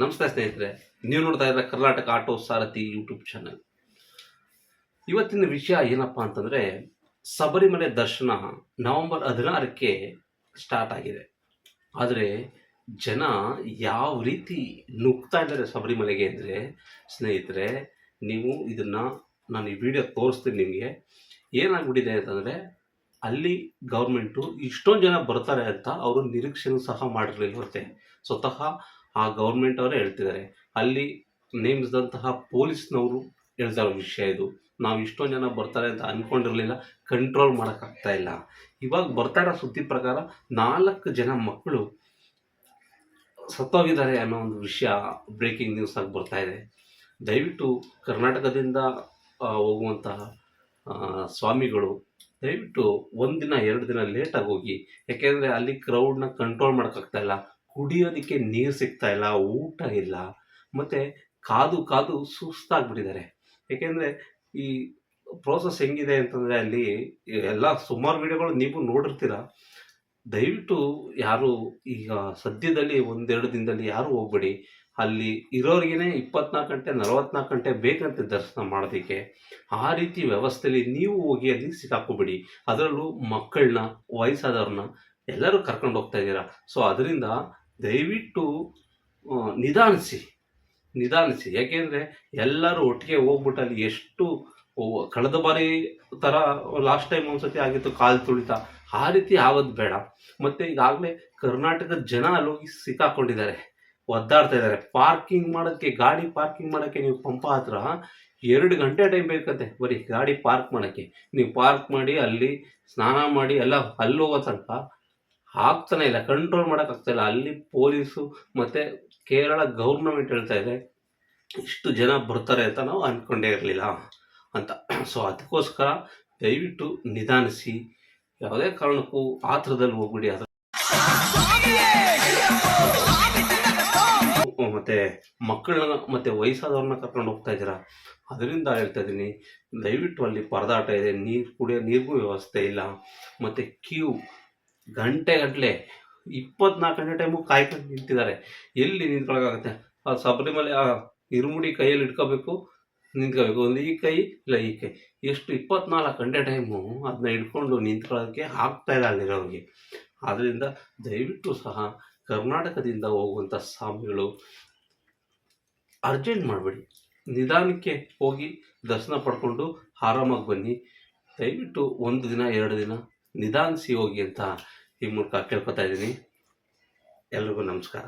ನಮಸ್ತೆ ಸ್ನೇಹಿತರೆ, ನೀವು ನೋಡ್ತಾ ಇದ್ರೆ Karnataka auto Sarathi YouTube channel ಇವತ್ತಿನ ವಿಷಯ ಏನಪ್ಪ ಅಂತಂದ್ರೆ ಶಬರಿಮಲೆ ದರ್ಶನ ನವೆಂಬರ್ ಹದಿನಾರಕ್ಕೆ ಸ್ಟಾರ್ಟ್ ಆಗಿದೆ. ಆದರೆ, ಜನ ಯಾವ ರೀತಿ ನುಗ್ತಾ ಇದ್ದಾರೆ ಶಬರಿಮಲೆಗೆ ಅಂದರೆ, ಸ್ನೇಹಿತರೆ, ನೀವು ಇದನ್ನ ನಾನು ಈ ವಿಡಿಯೋ ತೋರಿಸ್ತೀನಿ ನಿಮಗೆ. ಏನಾಗ್ಬಿಟ್ಟಿದೆ ಅಂತಂದರೆ, ಅಲ್ಲಿ ಗೌರ್ಮೆಂಟು ಇಷ್ಟೊಂದು ಜನ ಬರ್ತಾರೆ ಅಂತ ಅವರು ನಿರೀಕ್ಷೆನೂ ಸಹ ಮಾಡಿರಲಿಲ್ಲವಂತೆ ಸ್ವತಃ ಆ ಗೌರ್ಮೆಂಟ್ ಅವರೇ ಹೇಳ್ತಿದ್ದಾರೆ. ಅಲ್ಲಿ ನೇಮಿಸಿದಂತಹ ಪೊಲೀಸ್ನವರು ಹೇಳ್ತಾ ಇರೋ ವಿಷಯ ಇದು. ನಾವು ಇಷ್ಟೊಂದು ಜನ ಬರ್ತಾರೆ ಅಂತ ಅಂದ್ಕೊಂಡಿರಲಿಲ್ಲ ಕಂಟ್ರೋಲ್ ಮಾಡೋಕ್ಕಾಗ್ತಾ ಇಲ್ಲ. ಇವಾಗ ಬರ್ತಾ ಇರೋ ಸುದ್ದಿ ಪ್ರಕಾರ ನಾಲ್ಕು ಜನ ಮಕ್ಕಳು ಸತ್ತೋಗಿದ್ದಾರೆ ಅನ್ನೋ ಒಂದು ವಿಷಯ ಬ್ರೇಕಿಂಗ್ ನ್ಯೂಸ್ ಆಗಿ ಬರ್ತಾ ಇದೆ. ದಯವಿಟ್ಟು ಕರ್ನಾಟಕದಿಂದ ಹೋಗುವಂತಹ ಸ್ವಾಮಿಗಳು ದಯವಿಟ್ಟು ಒಂದಿನ, ಎರಡು ದಿನ ಲೇಟಾಗಿ ಹೋಗಿ. ಯಾಕೆಂದರೆ ಅಲ್ಲಿ ಕ್ರೌಡ್ನ ಕಂಟ್ರೋಲ್ ಮಾಡೋಕ್ಕಾಗ್ತಾ ಇಲ್ಲ. ಕುಡಿಯೋದಕ್ಕೆ ನೀರು ಸಿಗ್ತಾ ಇಲ್ಲ, ಊಟ ಇಲ್ಲ, ಮತ್ತು ಕಾದು ಕಾದು ಸುಸ್ತಾಗ್ಬಿಟ್ಟಿದ್ದಾರೆ. ಏಕೆಂದರೆ ಈ ಪ್ರೋಸೆಸ್ ಹೆಂಗಿದೆ ಅಂತಂದರೆ ಅಲ್ಲಿ ಎಲ್ಲ ಸುಮಾರು ವಿಡಿಯೋಗಳು ನೀವು ನೋಡಿರ್ತೀರ. ದಯವಿಟ್ಟು ಯಾರು ಈಗ ಸದ್ಯದಲ್ಲಿ ಒಂದೆರಡು ದಿನದಲ್ಲಿ ಯಾರು ಹೋಗ್ಬೇಡಿ. ಅಲ್ಲಿ ಇರೋರಿಗೇ ಇಪ್ಪತ್ನಾಲ್ಕು ಗಂಟೆ, ನಲವತ್ನಾಲ್ಕು ಗಂಟೆ ಬೇಕಂತೆ ದರ್ಶನ ಮಾಡೋದಕ್ಕೆ. ಆ ರೀತಿ ವ್ಯವಸ್ಥೆಯಲ್ಲಿ ನೀವು ಹೋಗಿ ಅಲ್ಲಿ ಸಿಕ್ಕಾಕೋಬೇಡಿ ಅದರಲ್ಲೂ ಮಕ್ಕಳನ್ನ, ವಯಸ್ಸಾದವ್ರನ್ನ ಎಲ್ಲರೂ ಕರ್ಕೊಂಡು ಹೋಗ್ತಾ ಇದ್ದೀರಾ. ಸೊ ಅದರಿಂದ ದಯವಿಟ್ಟು ನಿಧಾನಿಸಿ. ನಿಧಾನಿಸಿ. ಯಾಕೆಂದರೆ ಎಲ್ಲರೂ ಒಟ್ಟಿಗೆ ಹೋಗ್ಬಿಟ್ಟು ಅಲ್ಲಿ ಎಷ್ಟು ಕಳೆದ ಬಾರಿ ಥರ ಲಾಸ್ಟ್ ಟೈಮ್ ಒಂದ್ಸತಿ ಆಗಿತ್ತು ಕಾಲು ತುಳಿತ. ಆ ರೀತಿ ಆಗೋದು ಬೇಡ. ಮತ್ತು ಈಗಾಗಲೇ ಕರ್ನಾಟಕದ ಜನ ಅಲ್ಲಿ ಹೋಗಿ ಸಿಕ್ಕಾಕೊಂಡಿದ್ದಾರೆ. ಒದ್ದಾಡ್ತಾ ಇದ್ದಾರೆ. ಪಾರ್ಕಿಂಗ್ ಮಾಡೋಕ್ಕೆ, ಗಾಡಿ ಪಾರ್ಕಿಂಗ್ ಮಾಡೋಕ್ಕೆ ನೀವು ಪಂಪ ಹತ್ರ ಎರಡು ಗಂಟೆ ಟೈಮ್ ಬೇಕಂತೆ. ಬರೀ ಗಾಡಿ ಪಾರ್ಕ್ ಮಾಡೋಕ್ಕೆ. ನೀವು ಪಾರ್ಕ್ ಮಾಡಿ, ಅಲ್ಲಿ ಸ್ನಾನ ಮಾಡಿ, ಎಲ್ಲ ಅಲ್ಲೋಗೋ ತನಕ ಆಗ್ತಾನೆ ಇಲ್ಲ ಕಂಟ್ರೋಲ್ ಮಾಡೋಕ್ಕಾಗ್ತಾಯಿಲ್ಲ ಅಲ್ಲಿ ಪೊಲೀಸು ಮತ್ತು ಕೇರಳ ಗೌರ್ನಮೆಂಟ್ ಹೇಳ್ತಾ ಇದೆ, ಇಷ್ಟು ಜನ ಬರ್ತಾರೆ ಅಂತ ನಾವು ಅಂದ್ಕೊಂಡೇ ಇರಲಿಲ್ಲ ಅಂತ. ಸೊ ಅದಕ್ಕೋಸ್ಕರ ದಯವಿಟ್ಟು ನಿಧಾನಿಸಿ, ಯಾವುದೇ ಕಾರಣಕ್ಕೂ ಆತರದಲ್ಲಿ ಹೋಗ್ಬಿಡಿ. ಅದ್ರ ಮತ್ತೆ ಮಕ್ಕಳನ್ನ, ಮತ್ತೆ ವಯಸ್ಸಾದವ್ರನ್ನ ಕರ್ಕೊಂಡು ಹೋಗ್ತಾ ಇದ್ದೀರಾ? ಅದರಿಂದ ಹೇಳ್ತಾ ಇದ್ದೀನಿ, ದಯವಿಟ್ಟು ಅಲ್ಲಿ ಪರದಾಟ ಇದೆ, ನೀರು ಕುಡಿಯೋ, ನೀರಿಗೂ ವ್ಯವಸ್ಥೆ ಇಲ್ಲ. ಮತ್ತು ಕ್ಯೂ ಗಂಟೆ ಇಪ್ಪತ್ನಾಲ್ಕು ಗಂಟೆ ಟೈಮು ಕಾಯ್ಕೊಂಡು ನಿಂತಿದ್ದಾರೆ. ಎಲ್ಲಿ ನಿಂತ್ಕೊಳಕ್ಕಾಗತ್ತೆ? ಆ ಸಬರಿಮಲೆ, ಆ ಇರುಮುಡಿ ಕೈಯಲ್ಲಿ ಇಟ್ಕೋಬೇಕು, ನಿಂತ್ಕೋಬೇಕು. ಒಂದು ಈ ಕೈ ಇಲ್ಲ ಈ ಕೈ. ಎಷ್ಟು ಇಪ್ಪತ್ನಾಲ್ಕು ಗಂಟೆ ಟೈಮು ಅದನ್ನ ಹಿಡ್ಕೊಂಡು ನಿಂತ್ಕೊಳ್ಳೋಕ್ಕೆ ಆಗ್ತಾ ಇಲ್ಲ ಅಲ್ಲಿರೋರಿಗೆ ಆದ್ದರಿಂದ ದಯವಿಟ್ಟು ಸಹ ಕರ್ನಾಟಕದಿಂದ ಹೋಗುವಂಥ ಸ್ವಾಮಿಗಳು ಅರ್ಜೆಂಟ್ ಮಾಡಬೇಡಿ. ನಿಧಾನಕ್ಕೆ ಹೋಗಿ ದರ್ಶನ ಪಡ್ಕೊಂಡು ಆರಾಮಾಗಿ ಬನ್ನಿ. ದಯವಿಟ್ಟು ಒಂದು ದಿನ, ಎರಡು ದಿನ ನಿಧಾನಿಸಿ ಹೋಗಿ ಅಂತ ಈ ಮೂಲಕ ಕೇಳ್ಕೊತಾ ಇದ್ದೀನಿ. ಎಲ್ರಿಗೂ ನಮಸ್ಕಾರ.